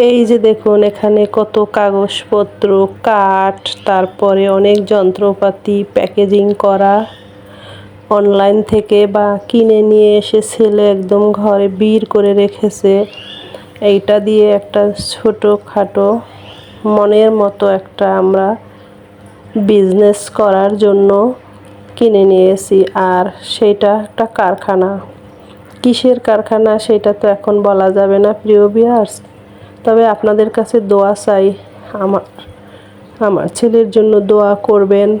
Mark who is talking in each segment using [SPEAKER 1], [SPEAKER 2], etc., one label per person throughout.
[SPEAKER 1] এই যে দেখুন, এখানে কত কাগজপত্র, কাঠ, তারপরে অনেক যন্ত্রপাতি, প্যাকেজিং করা। অনলাইন থেকে বা কিনে নিয়ে এসে ছেলে একদম ঘরে বীর করে রেখেছে। এইটা দিয়ে একটা ছোটো খাটো মনের মতো একটা আমরা বিজনেস করার জন্য কিনে নিয়েছি। আর সেটা একটা কারখানা। কিসের কারখানা সেটা তো এখন বলা যাবে না, প্রিয় বিয়ার্স তবে আপনাদের কাছে দোয়া চাই। আমার আমার ছেলের জন্য দোয়া করবেন।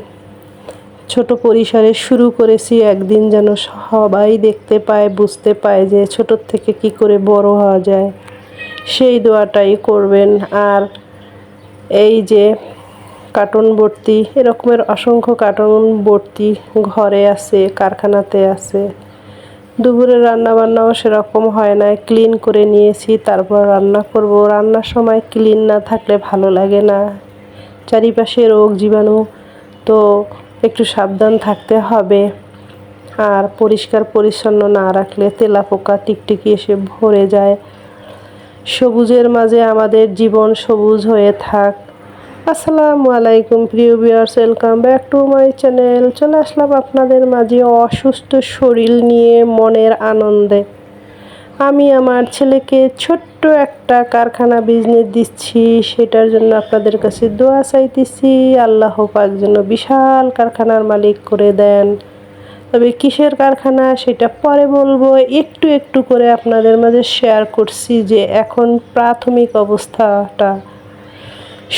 [SPEAKER 1] ছোট পরিসরে শুরু করেছি, একদিন যেন সবাই দেখতে পায়, বুঝতে পায় যে ছোটোর থেকে কি করে বড় হওয়া যায়। সেই দোয়াটাই করবেন। আর এই যে কার্টন ভর্তি, এরকমের অসংখ্য কার্টন ভর্তি ঘরে আছে, কারখানাতে আছে। দুপুরে রান্না বান্নাও সেরকম হয় না। ক্লিন করে নিয়েছি, তারপর রান্না করব। রান্নার সময় ক্লিন না থাকলে ভালো লাগে না। চারিপাশে রোগ জীবাণু, তো একটু সাবধান থাকতে হবে। আর পরিষ্কার পরিচ্ছন্ন না রাখলে তেলাপোকা টিকটিকি এসে ভরে যায়। সবুজের মাঝে আমাদের জীবন সবুজ হয়ে থাক। আসসালামু আলাইকুম, প্রিয় viewers welcome back to my channel চলে আসলাম আপনাদের মাঝে অসুস্থ শরীর নিয়ে মনের আনন্দে। আমি আমার ছেলেকে ছোট্ট একটা কারখানা বিজনেস দিচ্ছি, সেটার জন্য আপনাদের কাছে দোয়া চাইতেছি। আল্লাহ পাক যেন বিশাল কারখানার মালিক করে দেন। তবে কিসের কারখানা সেটা পরে বলব। একটু একটু করে আপনাদের মাঝে শেয়ার করছি যে এখন প্রাথমিক অবস্থাটা।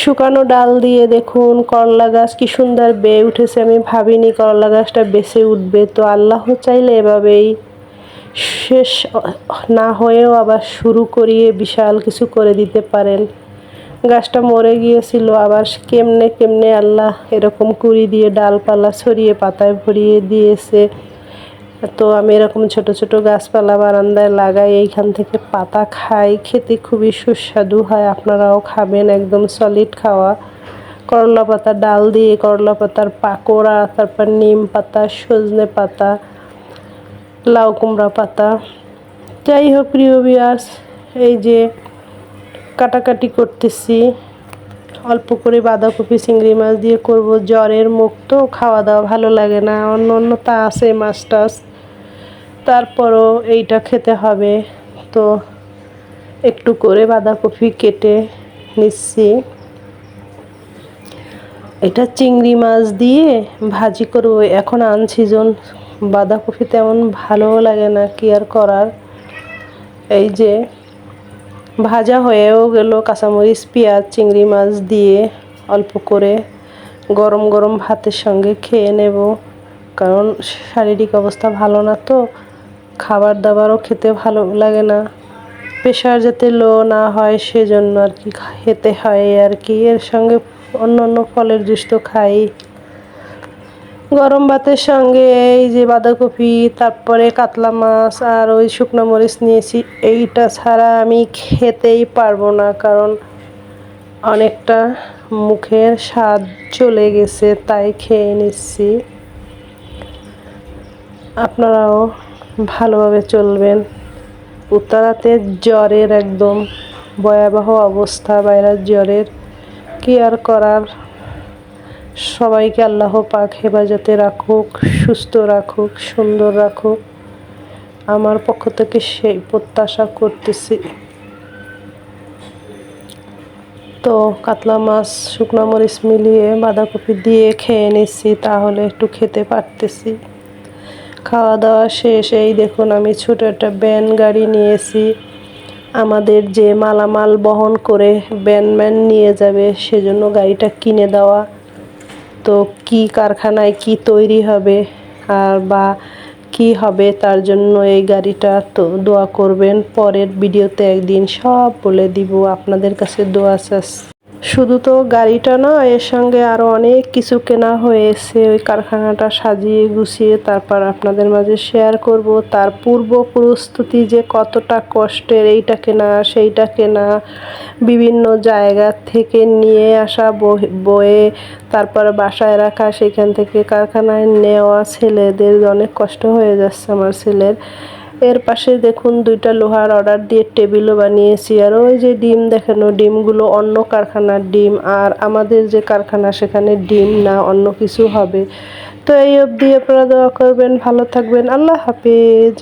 [SPEAKER 1] শুকানো ডাল দিয়ে দেখুন, করলা গাছ কি সুন্দর বেয়ে উঠেছে। আমি ভাবিনি করলা গাছটা বেঁচে উঠবে, তো আল্লাহ চাইলে এভাবেই শেষ না হয়েও আবার শুরু করিয়ে বিশাল কিছু করে দিতে পারেন। গাছটা মরে গিয়েছিল, আবার কেমনে কেমনে আল্লাহ এরকম কুড়ি দিয়ে ডালপালা ছড়িয়ে পাতায় ভরিয়ে দিয়েছে। তো আমি এরকম ছোট ছোট গাছপালা বারান্দায় লাগাই, এইখান থেকে পাতা খাই। খেতে খুবই সুস্বাদু হয়, আপনারাও খাবেন। একদম সলিড খাওয়া। করলা পাতা, ডাল দিয়ে করলা পাতার পাকোড়া, তারপর নিম পাতা, সজনে পাতা, লাউ কুমড়া পাতা। যাই হোক, প্রিয় বিয়াস এই যে কাটাকাটি করতেছি। অল্প করে বাঁধাকপি, চিংড়ি মাছ দিয়ে করব। জ্বরের মুখ তো খাওয়া দাওয়া ভালো লাগে না। অন্য অন্য তা আছে, মাছ টাছ। তারপরও এইটা খেতে হবে। তো একটু করে বাঁধাকপি কেটে নিচ্ছি। এটা চিংড়ি মাছ দিয়ে ভাজি করব। এখন আন সিজন বাঁধাকপি তেমন ভালোও লাগে না, কি আর করার? এই যে ভাজা হয়েও গেল কাঁচামরিচ, পেঁয়াজ, চিংড়ি মাছ দিয়ে অল্প করে গরম গরম ভাতের সঙ্গে খেয়ে নেব। কারণ শারীরিক অবস্থা ভালো না তো, খাবার দাবারও খেতে ভালো লাগে না। প্রেশার যাতে লো না হয় সেজন্য আর কি খেতে হয় আর কি। এর সঙ্গে অন্য অন্য ফলের জুস তো খাই। গরম ভাতের সঙ্গে এই যে বাঁধাকপি, তারপরে কাতলা মাছ আর ওই শুকনো মরিচ নিয়েছি, এইটা ছাড়া আমি খেতেই পারব না, কারণ অনেকটা মুখের স্বাদ চলে গেছে, তাই খেয়ে নিচ্ছি। আপনারাও ভালোভাবে চলবেন। উত্তরাতে জ্বরের একদম ভয়াবহ অবস্থা বাইরের জ্বরের কি আর করার? সবাইকে আল্লাহ পাক হেফাজতে রাখুক, সুস্থ রাখুক, সুন্দর রাখুক। আমার পক্ষ থেকে সেই প্রত্যাশা করতেছি। তো কাতলা মাছ, শুকনো মরিচ মিলিয়ে বাঁধাকপি দিয়ে খেয়ে নিচ্ছি তাহলে একটু খেতে পারতেছি। খাওয়া দাওয়া শেষ, এই দেখুন আমি ছোট একটা ব্যান গাড়ি নিয়েছি। আমাদের যে মালামাল বহন করে ব্যান ম্যান নিয়ে যাবে, সেজন্য গাড়িটা কিনে দেওয়া। তো কি কারখানায় কি তৈরি হবে আর বা কি হবে তার জন্য এই গাড়িটা তো দোয়া করবেন। পরের ভিডিওতে একদিন সব বলে দিব আপনাদের কাছে দোয়া চাষ শুধু তো গাড়িটা না, এর সঙ্গে আরও অনেক কিছু কেনা হয়েছে। ওই কারখানাটা সাজিয়ে গুছিয়ে তারপর আপনাদের মাঝে শেয়ার করব। তার পূর্ব প্রস্তুতি যে কতটা কষ্টের, এইটা কেনা, সেইটা কেনা বিভিন্ন জায়গা থেকে নিয়ে আসা বয়ে তারপর বাসায় রাখা, সেখান থেকে কারখানায় নেওয়া ছেলেদের অনেক কষ্ট হয়ে যাচ্ছে আমার ছেলের। এর পাশে দেখুন দুইটা লোহার অর্ডার দিয়ে টেবিলও বানিয়েছি। আর ওই যে ডিম দেখানো ডিমগুলো অন্য কারখানার ডিম, আর আমাদের যে কারখানা সেখানে ডিম না, অন্য কিছু হবে। তো এই অবধি আপনারা দোয়া করবেন, ভালো থাকবেন। আল্লাহ হাফিজ।